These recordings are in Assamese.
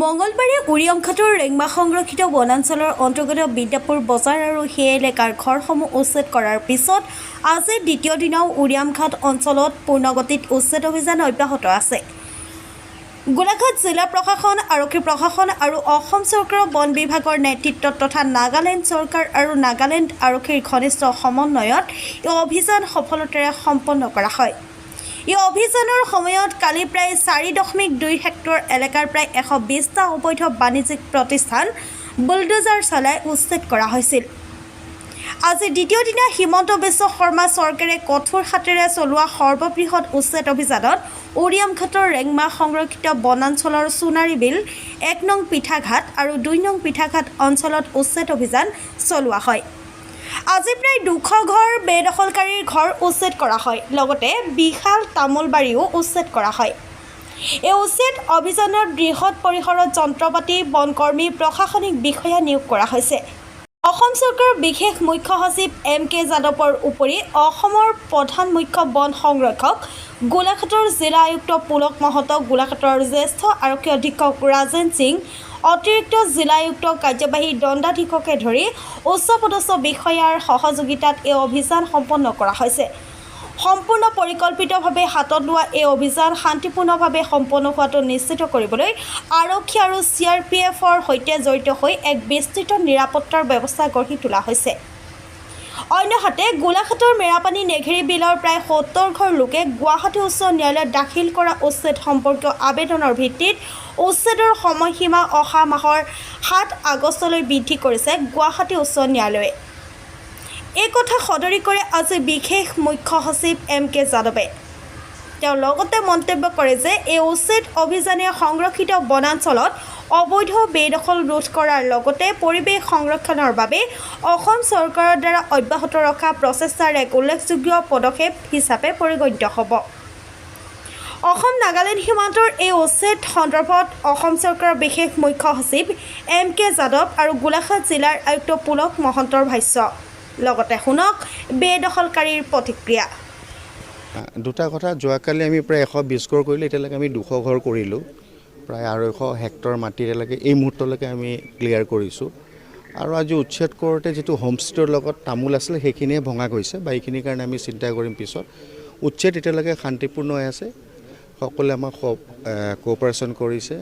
মঙলবাৰে উৰি অংশটোৰ ৰেংমা সংৰক্ষিত বনাঞ্চলৰ অন্তৰ্গত বিদ্যাপুৰ বজাৰ আৰু সেই এলেকাৰ ঘৰসমূহ উচ্ছেদ কৰাৰ পিছত আজি দ্বিতীয় দিনাও উৰিয়ামঘাট অঞ্চলত পূৰ্ণগতিত উচ্ছেদ অভিযান অব্যাহত আছে। গোলাঘাট জিলা প্ৰশাসন আৰক্ষী প্ৰশাসন আৰু অসম চৰকাৰৰ বন বিভাগৰ নেতৃত্বত তথা নাগালেণ্ড চৰকাৰ আৰু নাগালেণ্ড আৰক্ষীৰ ঘনিষ্ঠ সমন্বয়ত এই অভিযান সফলতাৰে সম্পন্ন কৰা হয়। এই অভিযানৰ সময়ত কালি প্ৰায় চাৰি দশমিক দুই হেক্টৰ এলেকাৰ প্ৰায় এশ বিছটা অবৈধ বাণিজ্যিক প্ৰতিষ্ঠান বুলডোজাৰ চলাই উচ্ছেদ কৰা হৈছিল। আজি দ্বিতীয় দিনা হিমন্ত বিশ্ব শৰ্মা চৰকাৰে কঠোৰ হাতেৰে চলোৱা সৰ্ববৃহৎ উচ্ছেদ অভিযানত উৰিয়ামঘাটৰ ৰেংমা সংৰক্ষিত বনাঞ্চলৰ সোণাৰী বিল এক নং পিঠাঘাট আৰু দুই নং পিঠাঘাট অঞ্চলত উচ্ছেদ অভিযান চলোৱা হয়। আজি প্ৰায় দুশ ঘৰ বেদখলকাৰীৰ ঘৰ উচ্ছেদ কৰা হয়। লগতে বিশাল তামোল বাৰীও উচ্ছেদ কৰা হয়। এই উচ্ছেদ অভিযানত বৃহৎ পৰিসৰত যন্ত্ৰপাতি বনকৰ্মী প্ৰশাসনিক বিষয়া নিয়োগ কৰা হৈছে। অসম চৰকাৰৰ বিশেষ মুখ্য সচিব এম কে যাদৱৰ উপৰি অসমৰ প্ৰধান মুখ্য বন সংৰক্ষক গোলাঘাটৰ জিলা আয়ুক্ত পুলক মহন্ত গোলাঘাটৰ জ্যেষ্ঠ আৰক্ষী অধীক্ষক ৰাজেন সিং অতিৰিক্ত জিলা আয়ুক্ত কাৰ্যবাহী দণ্ডাধীশকে ধৰি উচ্চপদস্থ বিষয়াৰ সহযোগিতাত এই অভিযান সম্পন্ন কৰা হৈছে। সম্পূৰ্ণ পৰিকল্পিতভাৱে হাতত লোৱা এই অভিযান শান্তিপূৰ্ণভাৱে সম্পন্ন হোৱাটো নিশ্চিত কৰিবলৈ আৰক্ষী আৰু চি আৰ পি এফৰ সৈতে জড়িত হৈ এক বিস্তৃত নিৰাপত্তাৰ ব্যৱস্থা গঢ়ি তোলা হৈছে। অন্যহাতে গোলাঘাটৰ মেৰাপানী নেঘেৰী বিলৰ প্ৰায় সত্তৰ ঘৰ লোকে গুৱাহাটী উচ্চ ন্যায়ালয়ত দাখিল কৰা উচ্ছেদ সম্পৰ্কীয় আবেদনৰ ভিত্তিত উচ্ছেদৰ সময়সীমা অহা মাহৰ সাত আগষ্টলৈ বৃদ্ধি কৰিছে গুৱাহাটী উচ্চ ন্যায়ালয়ে। এই কথা সদৰি কৰে আজি বিশেষ মুখ্য সচিব এম কে যাদৱে। তেওঁ লগতে মন্তব্য কৰে যে এই উচ্ছেদ অভিযানে সংৰক্ষিত বনাঞ্চলত অবৈধ বেদখল ৰোধ কৰাৰ লগতে পৰিৱেশ সংৰক্ষণৰ বাবে অসম চৰকাৰৰ দ্বাৰা অব্যাহত ৰখা প্ৰচেষ্টাৰ এক উল্লেখযোগ্য পদক্ষেপ হিচাপে পৰিগণিত হ'ব। অসম নাগালেণ্ড সীমান্তৰ এই উচ্ছেদ সন্দৰ্ভত অসম চৰকাৰৰ বিশেষ মুখ্য সচিব এম কে যাদৱ আৰু গোলাঘাট জিলাৰ আয়ুক্ত পুলক মহন্তৰ ভাষ্য। লগতে শুনক বেদখলকাৰীৰ প্ৰতিক্ৰিয়া। দুটা কথা যোৱাকালি আমি প্ৰায় এশ বিছ ঘৰ কৰিলোঁ এতিয়ালৈকে আমি দুশ ঘৰ কৰিলোঁ। প্ৰায় আঢ়ৈশ হেক্টৰ মাটি এতিয়ালৈকে এই মুহূৰ্তলৈকে আমি ক্লিয়াৰ কৰিছোঁ। আৰু আজি উচ্ছেদ কৰোঁতে যিটো হোমষ্টেৰ লগত তামোল আছিলে সেইখিনিয়ে ভঙা গৈছে। বা এইখিনিৰ কাৰণে আমি চিন্তা কৰিম পিছত। উচ্ছেদ এতিয়ালৈকে শান্তিপূৰ্ণ হৈ আছে। সকলোৱে আমাক কোঅপাৰেশ্যন কৰিছে।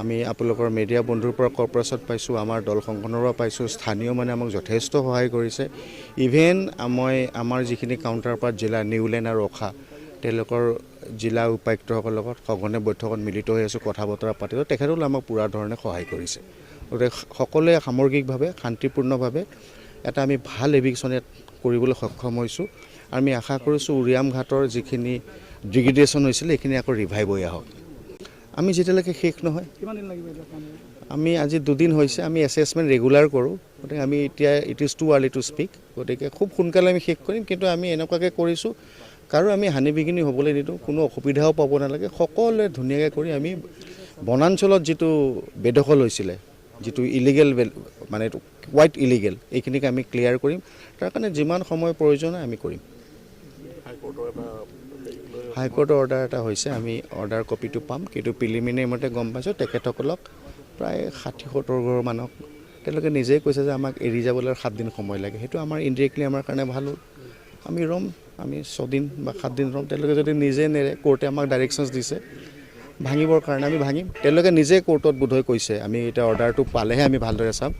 আমি আপোনালোকৰ মিডিয়া বন্ধুৰ পৰা কৰ্পৰেশ্যন পাইছোঁ আমাৰ দল সংগঠনৰ পৰা পাইছোঁ স্থানীয় মানে আমাক যথেষ্ট সহায় কৰিছে। ইভেন মই আমাৰ যিখিনি কাউণ্টাৰ পাৰ্ট জিলা নিউলেণ্ড আৰু অখা তেওঁলোকৰ জিলা উপায়ুক্তসকলৰ লগত সঘনে বৈঠকত মিলিত হৈ আছোঁ কথা বতৰা পাতিছোঁ তেখেতসকলে আমাক পূৰা ধৰণে সহায় কৰিছে। গতিকে সকলোৱে সামগ্ৰিকভাৱে শান্তিপূৰ্ণভাৱে এটা আমি ভাল এভিকশ্যন ইয়াত কৰিবলৈ সক্ষম হৈছোঁ। আমি আশা কৰিছোঁ উৰিয়াম ঘাটৰ যিখিনি ডিগ্ৰেডেশ্যন হৈছিলে সেইখিনি আকৌ ৰিভাইভ হৈ আহক। আমি যেতিয়ালৈকে শেষ নহয়। কিমান দিন লাগিব এতিয়া কাম আমি আজি দুদিন হৈছে আমি এছেছমেণ্ট ৰেগুলাৰ কৰোঁ। গতিকে আমি এতিয়া it is too early to speak গতিকে খুব সোনকালে আমি শেষ কৰিম কিন্তু আমি এনেকুৱাকৈ কৰিছোঁ। কাৰো আমি হানি বিঘিনি হ'বলৈ নিদিওঁ কোনো অসুবিধাও পাব নালাগে। সকলোৱে ধুনীয়াকৈ কৰি আমি বনাঞ্চলত যিটো বেদখল হৈছিলে যিটো ইলিগেল মানে কোৱাইট ইলিগেল এইখিনিক আমি ক্লিয়াৰ কৰিম। তাৰ কাৰণে যিমান সময় প্ৰয়োজন হয় আমি কৰিম। হাইকোৰ্টৰ অৰ্ডাৰ এটা হৈছে, আমি অৰ্ডাৰ কপিটো পাম। কিন্তু প্ৰিলিমিনেৰী মতে গম পাইছোঁ, তেখেতসকলক প্ৰায় ষাঠি, সত্তৰ ঘৰ মানুহক, তেওঁলোকে নিজেই কৈছে যে আমাক এৰি যাবলৈ সাতদিন সময় লাগে। সেইটো আমাৰ ইনডিৰেক্টলি আমাৰ কাৰণে ভালো হ'ল। আমি ৰ'ম, আমি ছদিন বা সাতদিন ৰ'ম। তেওঁলোকে যদি নিজে নেৰে কোৰ্টে আমাক ডাইৰেকশ্যনছ দিছে, ভাঙিবৰ কাৰণে আমি ভাঙিম। তেওঁলোকে নিজে কোৰ্টত বোধহয় কৈছে, আমি এতিয়া অৰ্ডাৰটো পালেহে আমি ভালদৰে চাম।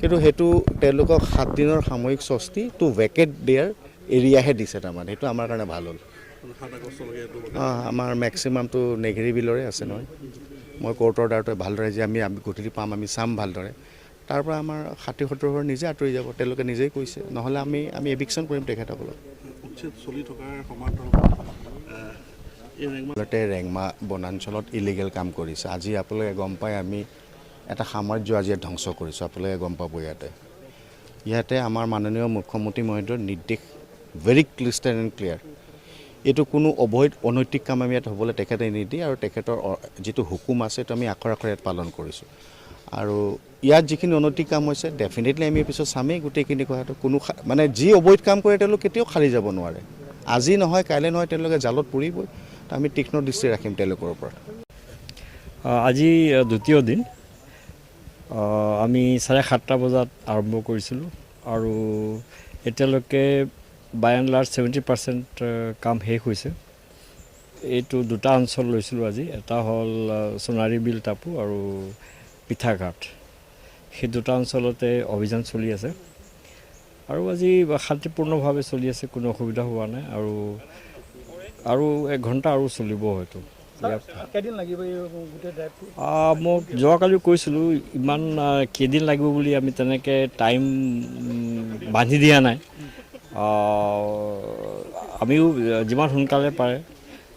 কিন্তু সেইটো তেওঁলোকক সাতদিনৰ সাময়িক স্বস্তি টু ভেকেট দিয়াৰ এৰিয়াহে দিছে তাৰমানে। সেইটো আমাৰ কাৰণে ভালো হ'ল। অঁ আমাৰ মেক্সিমামটো নেঘেৰি বিলৰে আছে নহয়। মই কোৰ্টৰ অৰ্ডাৰটো ভালদৰে যে আমি গধূলি পাম আমি চাম ভালদৰে। তাৰ পৰা আমাৰ ষাঠি সত্তৰ ঘৰ নিজে আঁতৰি যাব তেওঁলোকে নিজেই কৈছে। নহ'লে আমি আমি এভিকশ্যন কৰিম তেখেতসকলক। চলি থকাৰ সমান্তৰালত ৰেংমা বনাঞ্চলত ইলিগেল কাম কৰিছে। আজি আপোনালোকে গম পাই আমি এটা সাম্ৰাজ্য আজি ধ্বংস কৰিছোঁ। আপোনালোকে গম পাব ইয়াতে। ইয়াতে আমাৰ মাননীয় মুখ্যমন্ত্ৰী মহোদয়ৰ নিৰ্দেশ ভেৰি ক্লিষ্টাৰ এণ্ড ক্লিয়াৰ এইটো কোনো অবৈধ, অনৈতিক কাম আমি ইয়াত হ'বলৈ তেখেতে নিদিয়ে আৰু তেখেতৰ যিটো হুকুম আছে সেইটো আমি আখৰ আখৰ ইয়াত পালন কৰিছোঁ। আৰু ইয়াত যিখিনি অনৈতিক কাম হৈছে ডেফিনেটলি আমি পিছত চামেই গোটেইখিনি কথাটো। কোনো মানে যি অবৈধ কাম কৰে তেওঁলোক কেতিয়াও খালি যাব নোৱাৰে। আজি নহয়, কাইলৈ নহয়, তেওঁলোকে জালত পৰিবই। তো আমি তীক্ষ্ণ দৃষ্টি ৰাখিম তেওঁলোকৰ ওপৰত। আজি দ্বিতীয় দিন। আমি চাৰে সাতটা বজাত আৰম্ভ কৰিছিলোঁ। আৰু এতিয়ালৈকে by and large seventy percent কাম শেষ হৈছে। এইটো দুটা অঞ্চল লৈছিলোঁ আজি। এটা হ'ল সোণাৰী বিল টাপু আৰু পিঠাঘাট। সেই দুটা অঞ্চলতে অভিযান চলি আছে। আৰু আজি শান্তিপূৰ্ণভাৱে চলি আছে কোনো অসুবিধা হোৱা নাই। আৰু আৰু এক ঘণ্টা আৰু চলিব হয়তো। ইয়াত কেইদিন লাগিব এই গোটেই ড্ৰাইভটো আহ, মই যোৱাকালি কৈছিলোঁ ইমান কেইদিন লাগিব বুলি আমি তেনেকৈ টাইম বান্ধি দিয়া নাই। আমিও যিমান সোনকালে পাৰে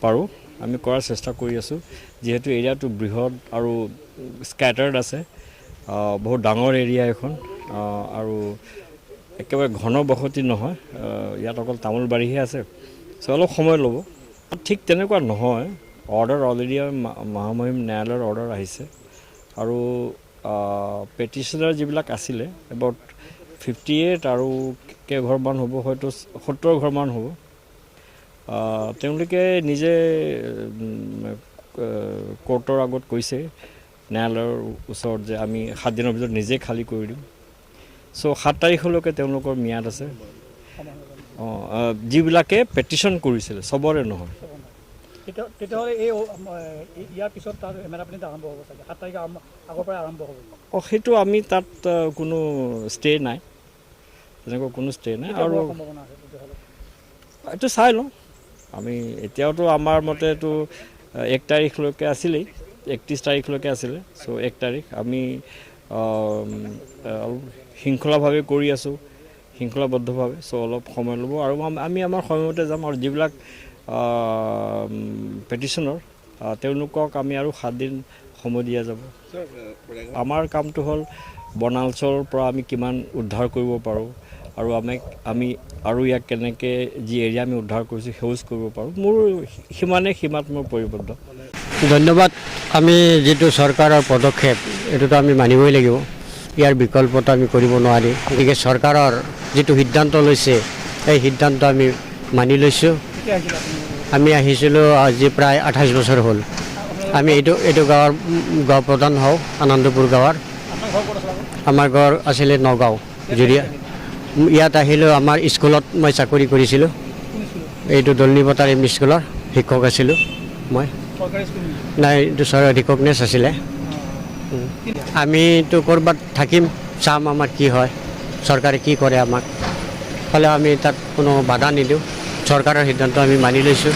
পাৰোঁ। আমি কৰাৰ চেষ্টা কৰি আছোঁ। যিহেতু এৰিয়াটো বৃহৎ আৰু স্কেটাৰ্ড আছে। বহুত ডাঙৰ এৰিয়া এখন। আৰু একেবাৰে ঘন বসতি নহয়। ইয়াত অকল তামোল বাৰীহে আছে। চ' অলপ সময় ল'ব। ঠিক তেনেকুৱা নহয়। অৰ্ডাৰ অলৰেডি মহামহিম ন্যায়ালয়ৰ অৰ্ডাৰ আহিছে। আৰু পেটিশ্যনাৰ যিবিলাক আছিলে এবাউট ফিফটি এইট আৰু কেইঘৰমান হ'ব হয়তো সত্তৰ ঘৰমান হ'ব। তেওঁলোকে নিজে কোৰ্টৰ আগত কৈছে ন্যায়ালয়ৰ ওচৰত যে আমি সাত দিনৰ ভিতৰত নিজে খালী কৰি দিম। চ' সাত তাৰিখলৈকে তেওঁলোকৰ ম্যাদ আছে। অঁ যিবিলাকে পেটিশ্যন কৰিছিলে চবৰে নহয়। অ- সেইটো আমি তাত কোনো ষ্টে নাই। তেনেকুৱা কোনো ষ্টে নাই আৰু এইটো চাই লওঁ। আমি এতিয়াওতো আমাৰ মতেতো এক তাৰিখলৈকে আছিলেই একত্ৰিছ তাৰিখলৈকে আছিলে চ' এক তাৰিখ আমি অলপ শৃংখলাভাৱে কৰি আছোঁ শৃংখলাবদ্ধভাৱে চ' অলপ সময় ল'ব আৰু আমি আমাৰ সময়মতে যাম আৰু যিবিলাক পেটিশ্যনৰ তেওঁলোকক আমি আৰু সাতদিন সময় দিয়া যাব। আমাৰ কামটো হ'ল বনাঞ্চলৰ পৰা আমি কিমান উদ্ধাৰ কৰিব পাৰোঁ আৰু আমি আমি আৰু ইয়াক কেনেকৈ যি এৰিয়া আমি উদ্ধাৰ কৰিছোঁ সেউজ কৰিব পাৰোঁ, মোৰ সিমানে সীমাত মোৰ পৰিবদ্ধ। ধন্যবাদ। আমি যিটো চৰকাৰৰ পদক্ষেপ, এইটোতো আমি মানিবই লাগিব। ইয়াৰ বিকল্পটো আমি কৰিব নোৱাৰি। গতিকে চৰকাৰৰ যিটো সিদ্ধান্ত লৈছে, এই সিদ্ধান্ত আমি মানি লৈছোঁ। আমি আহিছিলোঁ আজি প্ৰায় আঠাইছ বছৰ হ'ল। আমি এইটো এইটো গাঁৱৰ গাঁও প্ৰধান হওঁ, আনন্দপুৰ গাঁৱৰ আপোনাৰ ঘৰ ক'ত আছিলে আকৌ? আমাৰ ঘৰ আছিলে নগাঁও। জুৰিয়া ইয়াত আহিলোঁ আমাৰ স্কুলত মই চাকৰি কৰিছিলোঁ। এইটো দলনি বটাৰ এম স্কুলৰ শিক্ষক আছিলোঁ মই। চৰকাৰী? নাই এইটো চৰ ৰিকগনেছ আছিলে। আমিতো ক'ৰবাত থাকিম চাম আমাৰ কি হয় চৰকাৰে কি কৰে আমাক। হ'লেও আমি তাত কোনো বাধা নিদিওঁ। চৰকাৰৰ সিদ্ধান্ত আমি মানি লৈছোঁ।